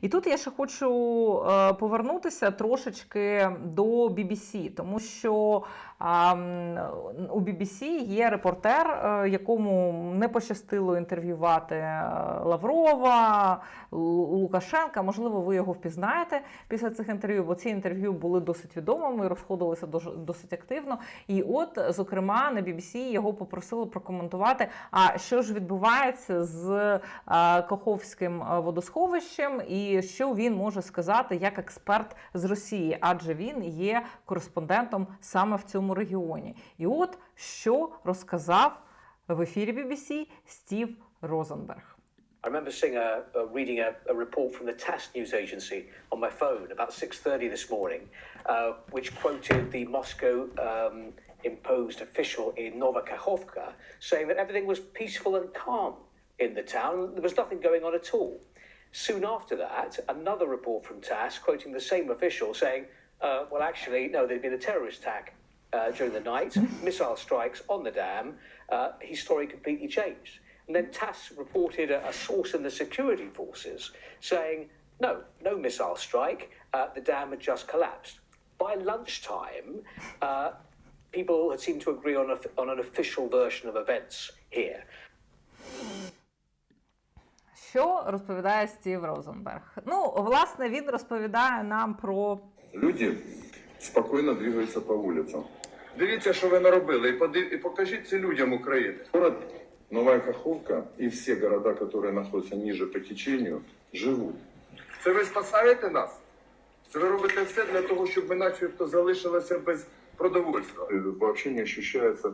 І тут я ще хочу е, повернутися трошечки до BBC, тому що у BBC є репортер, е, якому не пощастило інтерв'ювати е, Лаврова, Лукашенка. Можливо, ви його впізнаєте після цих інтерв'ю, бо ці інтерв'ю були досить відомими, розходилися досить активно. І от, зокрема, на BBC його попросили прокоментувати, а що ж відбувається з Каховським водосховищем, і що він може сказати як експерт з Росії, адже він є кореспондентом саме в цьому регіоні. І от що розказав в ефірі BBC Стів Розенберг. I remember seeing a, uh, reading a, a report from the TASS news agency on my phone about 6:30 this morning, uh, which quoted the Moscow um, imposed official in Novokakhovka saying that everything was peaceful and calm in the town. There was nothing going on at all. Soon after that, another report from TASS quoting the same official saying, uh, "Well, actually, no, there'd been a terrorist attack uh, during the night, missile strikes on the dam. Uh, his story completely changed. And then TASS reported a, a source in the security forces saying, no, no missile strike, uh, the dam had just collapsed. By lunchtime, uh, people had seemed to agree on, a, on an official version of events here. Що розповідає Стів Розенберг? Ну, власне, він розповідає нам про Люди спокійно двигаються по вулицям. Дивіться, що ви наробили, і, подив... і покажіть це людям України. Город Нова Каховка і всі города, які знаходяться ниже по теченню, живуть. Це ви спасаєте нас? Це ви робите все для того, щоб ми начебто залишилися без продовольства. Взагалі не ощущається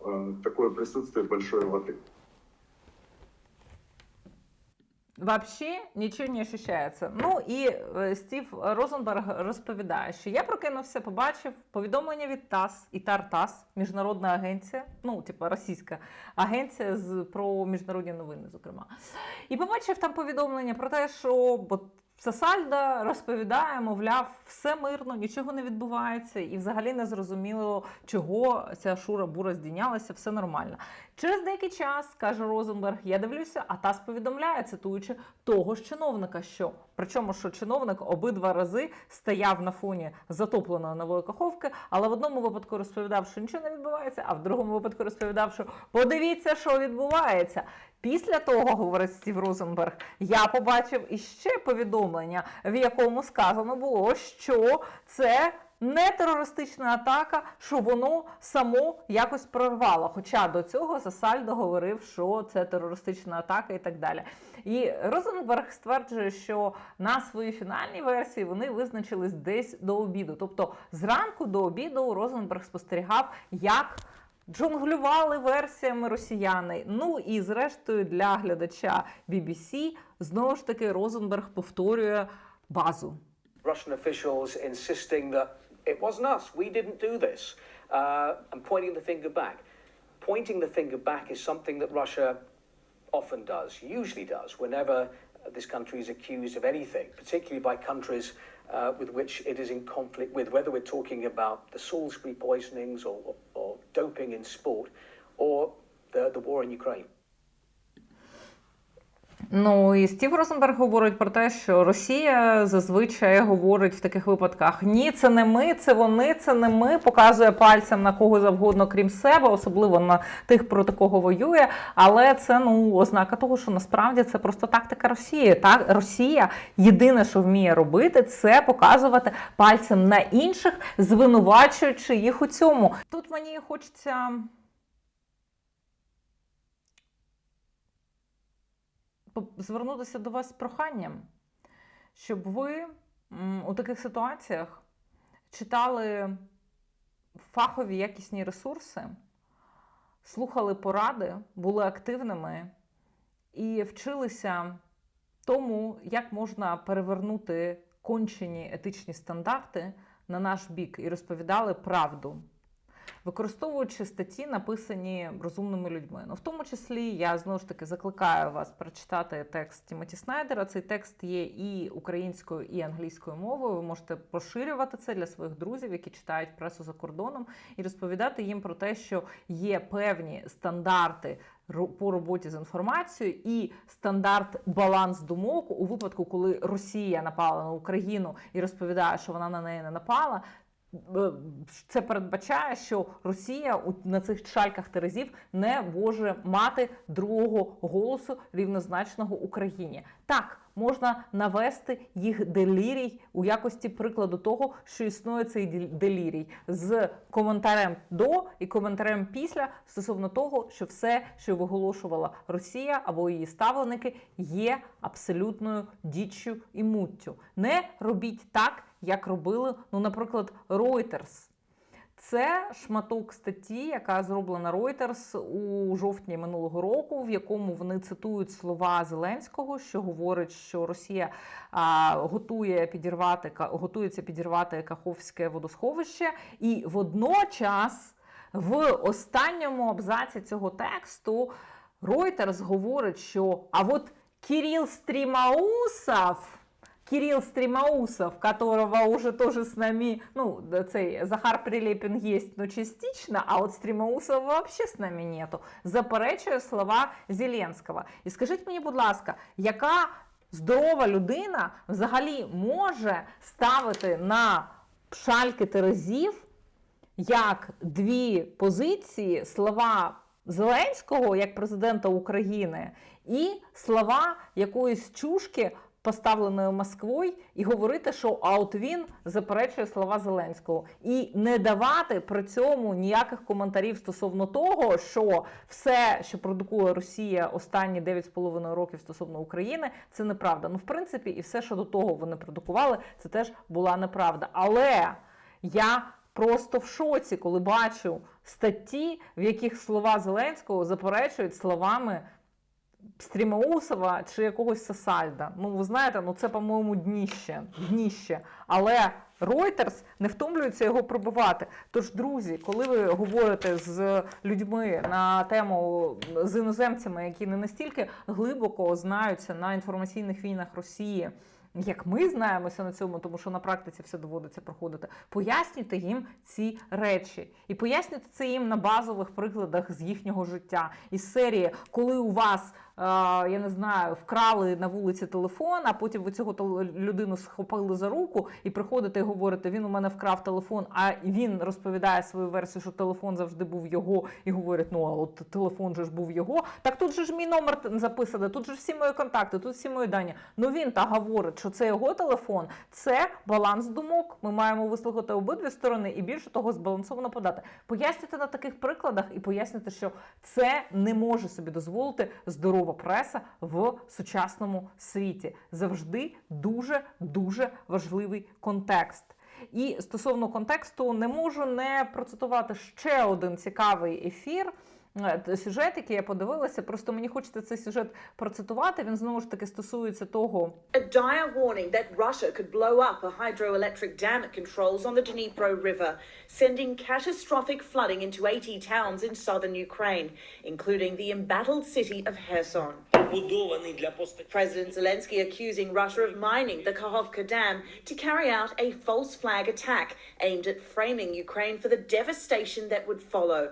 э, такое присутствие большой води. Вообще нічого не ощущається. Ну і е, Стів Розенберг розповідає, що я прокинувся, побачив повідомлення від ТАСС і ТАР-ТАСС, міжнародна агенція, ну, типу російська агенція з про міжнародні новини, зокрема. І побачив там повідомлення про те, що бо Сасальда розповідає, мовляв, все мирно, нічого не відбувається, і взагалі не зрозуміло, чого ця шура бура здійнялася, все нормально. Через деякий час, каже Розенберг, я дивлюся, а ТАСС повідомляє, цитуючи того ж чиновника, що причому, що чиновник обидва рази стояв на фоні затопленої нової каховки, але в одному випадку розповідав, що нічого не відбувається, а в другому випадку розповідав, що подивіться, що відбувається. Після того, говорить Стів Розенберг, я побачив іще повідомлення, в якому сказано було, що це не терористична атака, що воно само якось прорвало. Хоча до цього Сасальдо говорив, що це терористична атака і так далі. І Розенберг стверджує, що на своїй фінальній версії вони визначились десь до обіду. Тобто зранку до обіду Розенберг спостерігав, як Джонглювали версіями росіяни. Ну і зрештою для глядача BBC знову ж таки Розенберг повторює базу. Russian officials insisting that it wasn't us, we didn't do this, uh, and pointing the finger back. Pointing the finger back is something that Russia often does, usually does, whenever this country is accused of anything, particularly by countries uh, with which it is in conflict with, whether we're talking about the Salisbury poisonings or, or doping in sport or the, the war in Ukraine. Ну і Стів Розенберг говорить про те, що Росія зазвичай говорить в таких випадках: ні, це не ми, це вони, це не ми. Показує пальцем на кого завгодно, крім себе, особливо на тих, проти кого воює. Але це ну ознака того, що насправді це просто тактика Росії. Так, Росія єдине, що вміє робити, це показувати пальцем на інших, звинувачуючи їх у цьому. Тут мені хочеться. Звернутися до вас з проханням, щоб ви у таких ситуаціях читали фахові якісні ресурси, слухали поради, були активними і вчилися тому, як можна перевернути кончені етичні стандарти на наш бік і розповідали правду. Використовуючи статті, написані розумними людьми. Ну, в тому числі я знову ж таки закликаю вас прочитати текст Тімоті Снайдера. Цей текст є і українською, і англійською мовою. Ви можете поширювати це для своїх друзів, які читають пресу за кордоном, і розповідати їм про те, що є певні стандарти по роботі з інформацією і стандарт баланс думок у випадку, коли Росія напала на Україну і розповідає, що вона на неї не напала. Е, Це передбачає, що Росія на цих шальках терезів не може мати другого голосу рівнозначного Україні. Так можна навести їх делірій у якості прикладу того, що існує цей делірій з коментарем до і коментарем після стосовно того, що все, що виголошувала Росія або її ставленики, є абсолютною діччю і муттю. Не робіть так, як робили, ну, наприклад, Reuters. Це шматок статті, яка зроблена Reuters у жовтні минулого року, в якому вони цитують слова Зеленського, що говорить, що Росія а, готує підірвати готується підірвати Каховське водосховище, і водночас в останньому абзаці цього тексту Reuters говорить, що а от Кирил Стрімаусов. Кирилл Стримаусов, которого уже тоже с нами, ну, цей Захар Прилепин есть, но частично, а от Стрімаусова вообще з нами нету, заперечує слова Зеленського. І скажіть мені, будь ласка, яка здорова людина взагалі може ставити на шальки терезів як дві позиції слова Зеленського як президента України і слова якоїсь чушки, поставленої Москвою, і говорити, що а от він заперечує слова Зеленського, і не давати при цьому ніяких коментарів стосовно того, що все, що продукує Росія останні 9,5 років стосовно України, це неправда. Ну, в принципі, і все, що до того вони продукували, це теж була неправда. Але я просто в шоці, коли бачу статті, в яких слова Зеленського заперечують словами Стрімаусова чи якогось Сасальда. Ну, ви знаєте, ну це, по-моєму, дніще. дніще. Але Reuters не втомлюється його пробивати. Тож, друзі, коли ви говорите з людьми на тему з іноземцями, які не настільки глибоко знаються на інформаційних війнах Росії. Як ми знаємося на цьому, тому що на практиці все доводиться проходити, пояснюйте їм ці речі і пояснюйте це їм на базових прикладах з їхнього життя. Із серії, коли у вас я не знаю, вкрали на вулиці телефон, а потім ви цього людину схопили за руку і приходите і говорите, він у мене вкрав телефон, а він розповідає свою версію, що телефон завжди був його, і говорить, ну а от телефон же ж був його. Так тут же ж мій номер записаний, тут же ж всі мої контакти, тут всі мої дані. Ну він та говорить, що це його телефон, це баланс думок. Ми маємо вислухати обидві сторони і більше того збалансовано подати. Пояснюйте на таких прикладах і пояснюйте, що це не може собі дозволити здорова преса в сучасному світі. Завжди дуже дуже важливий контекст. І стосовно контексту не можу не процитувати ще один цікавий ефір. Е, Сюжет, який я подивилася, просто мені хочеться цей сюжет процитувати. Він знову ж таки стосується того, A dire warning that Russia could blow up a hydroelectric dam it controls on the Dnipro River, sending catastrophic flooding into 80 towns in southern Ukraine, including the embattled city of Kherson. President Zelensky accusing Russia of mining the Kakhovka Dam to carry out a false flag attack aimed at framing Ukraine for the devastation that would follow.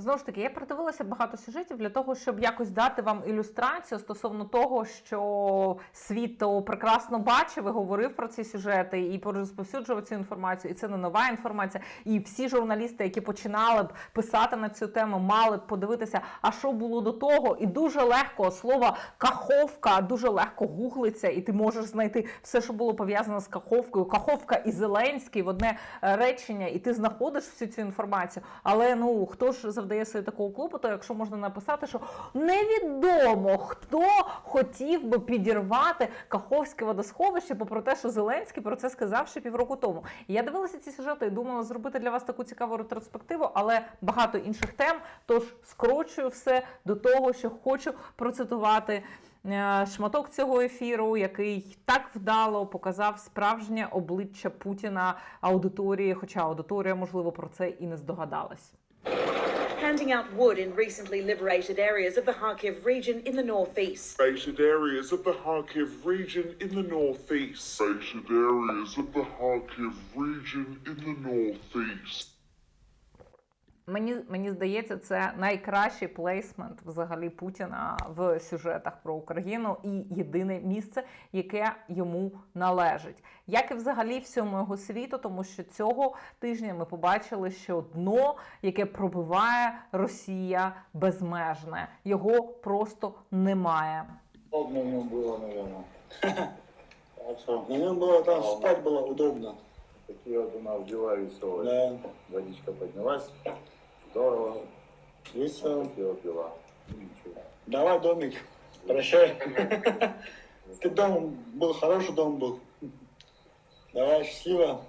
Знову ж таки, я передивилася багато сюжетів для того, щоб якось дати вам ілюстрацію стосовно того, що світ то прекрасно бачив і говорив про ці сюжети і розповсюджував цю інформацію. І це не нова інформація. І всі журналісти, які починали б писати на цю тему, мали б подивитися, а що було до того. І дуже легко слово каховка дуже легко гуглиться, і ти можеш знайти все, що було пов'язано з каховкою. Каховка і Зеленський в одне е, речення, і ти знаходиш всю цю інформацію. Але ну хто ж завдає собі такого клопоту, якщо можна написати, що невідомо хто хотів би підірвати Каховське водосховище, попри те, що Зеленський про це сказав ще півроку тому. Я дивилася ці сюжети і думала зробити для вас таку цікаву ретроспективу, але багато інших тем. Тож скорочую все до того, що хочу процитувати е, шматок цього ефіру, який так вдало показав справжнє обличчя Путіна аудиторії, хоча аудиторія, можливо, про це і не здогадалась. Handing out wood in recently liberated areas of the Kharkiv region in the northeast. Baited areas of the Kharkiv region in the northeast. Baited areas of the Kharkiv region in the northeast. Мені, мені здається, це найкращий плейсмент взагалі Путіна в сюжетах про Україну і єдине місце, яке йому належить. Як і взагалі всьому його світу, тому що цього тижня ми побачили, що дно, яке пробиває Росія безмежне, його просто немає. Удобно в нем было, наверное. Так что на нем было там спать было удобно. Такие вот у нас дела веселые. Да, Водичка поднялась. Здорово. весело. Такие вот дела. Ну, Ничего. Давай, домик, прощай. Ты дом был, хороший дом был. Давай, счастливо.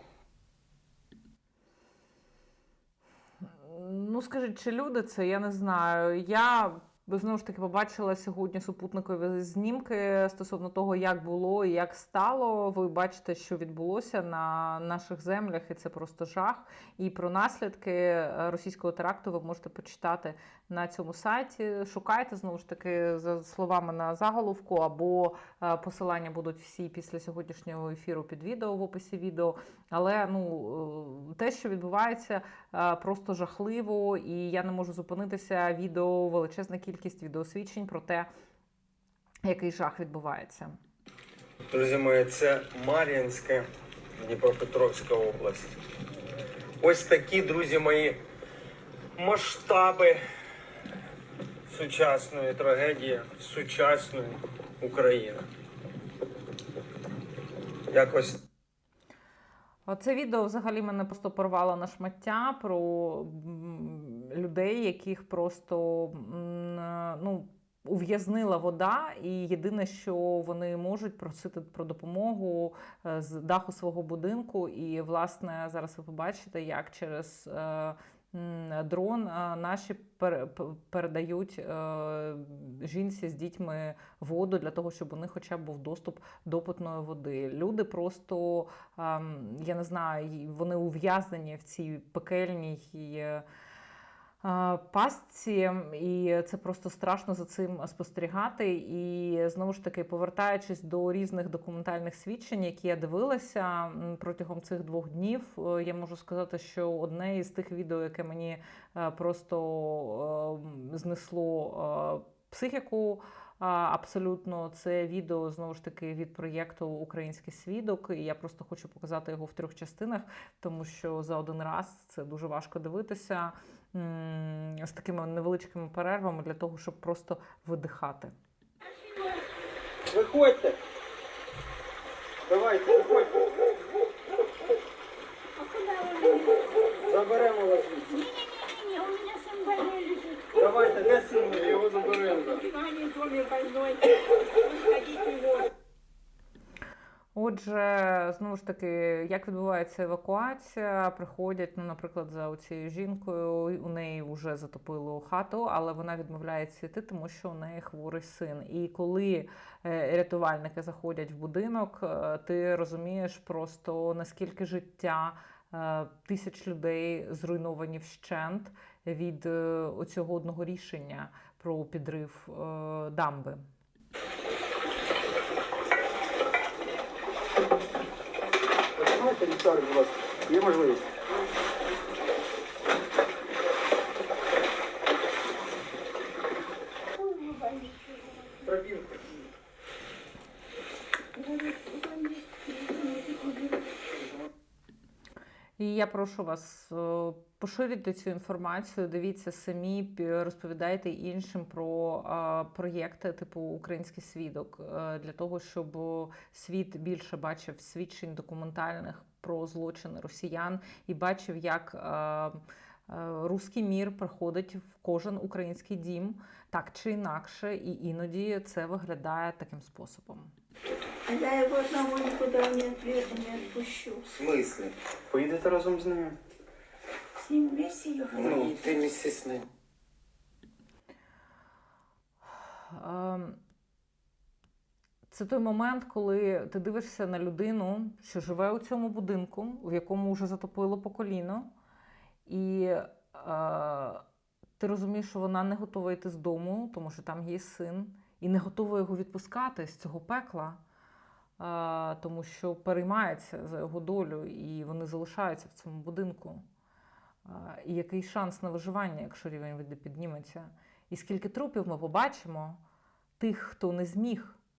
Ну, скажіть, чи люди це? Я не знаю. Я знову ж таки побачила сьогодні супутникові знімки стосовно того, як було і як стало. Ви бачите, що відбулося на наших землях, і це просто жах. І про наслідки російського теракту ви можете почитати на цьому сайті. Шукайте знову ж таки за словами на заголовку, або е, посилання будуть всі після сьогоднішнього ефіру під відео в описі відео. Але ну е, те, що відбувається, е, просто жахливо, і я не можу зупинитися. Відео, величезна кількість відеосвідчень про те, який жах відбувається. Друзі мої, це Мар'їнська, Дніпропетровська область. Ось такі, друзі мої, масштаби сучасної трагедії, сучасної України. Якось Це відео взагалі мене просто порвало на шмаття про людей, яких просто ну. Ув'язнила вода, і єдине, що вони можуть просити про допомогу е, з даху свого будинку. І, власне, зараз ви побачите, як через е, дрон е, наші пере- передають жінці з дітьми воду для того, щоб у них хоча б був доступ до питної води. Люди просто ем, я не знаю, вони ув'язнені в цій пекельній пастці, і це просто страшно за цим спостерігати. І знову ж таки, повертаючись до різних документальних свідчень, які я дивилася протягом цих двох днів, е, я можу сказати, що одне із тих відео, яке мені е, просто е, знесло е, психіку. Абсолютно, це відео знову ж таки від проєкту Український свідок. І я просто хочу показати його в трьох частинах, тому що за один раз це дуже важко дивитися з такими невеличкими перервами для того, щоб просто видихати. Виходьте! Давайте, виходьте! Заберемо вас звідси. Не-не-не, у больной лежит. Давайте, де син? Його заберемо. В больной. Его. Отже, знову ж таки, як відбувається евакуація, приходять, ну, наприклад, за цією жінкою, у неї вже затопило хату, але вона відмовляється йти, тому що у неї хворий син. І коли е, рятувальники заходять в будинок, е, ти розумієш просто наскільки життя е, тисяч людей зруйновані вщент від оцього одного рішення про підрив дамби. Давайте ліхтарик, будь ласка. Є можливість? Тропінку. І я прошу вас е, поширюйте цю інформацію, дивіться самі, розповідайте іншим про е, проєкти типу Український свідок е, для того, щоб світ більше бачив свідчень документальних про злочини росіян і бачив, як е, е, руський мір приходить в кожен український дім так чи інакше, і іноді це виглядає таким способом. А я его одного никуда не, отпущу. В смысле? Поїдете разом з ними? Ним Ну, вместе с ним. Ем, Це той момент, коли ти дивишся на людину, що живе у цьому будинку, в якому вже затопило по коліно, і е, ти розумієш, що вона не готова йти з дому, тому що там є син, і не готова його відпускати з цього пекла, е, тому що переймається за його долю, і вони залишаються в цьому будинку. І який шанс на виживання, якщо рівень води підніметься? І скільки трупів ми побачимо, тих, хто не зміг